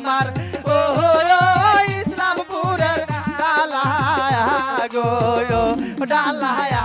আমার। ও ইসলামপুরের ডালায়া গো ডালায়া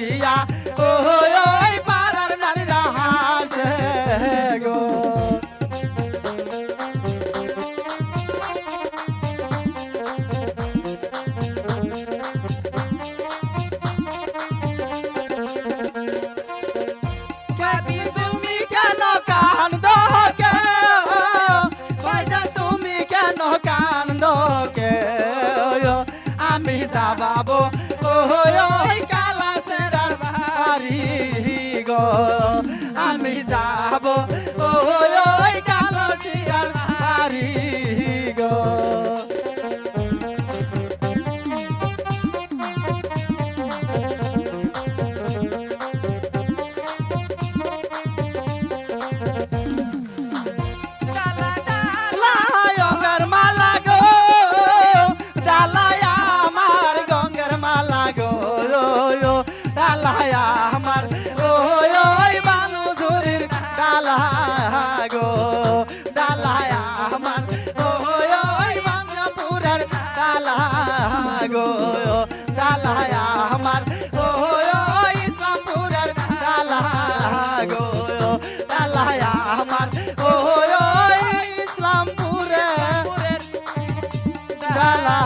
দেখিয়া ও পাড়ার নারীরা হাসে গো। আমি যা গো। ডালায় আমার ওই বাংলা পুরার ডালা গো। ডালায় আমার ওই ইসলামপুরার ডালা গো। ডালায় আমার ওই ডালা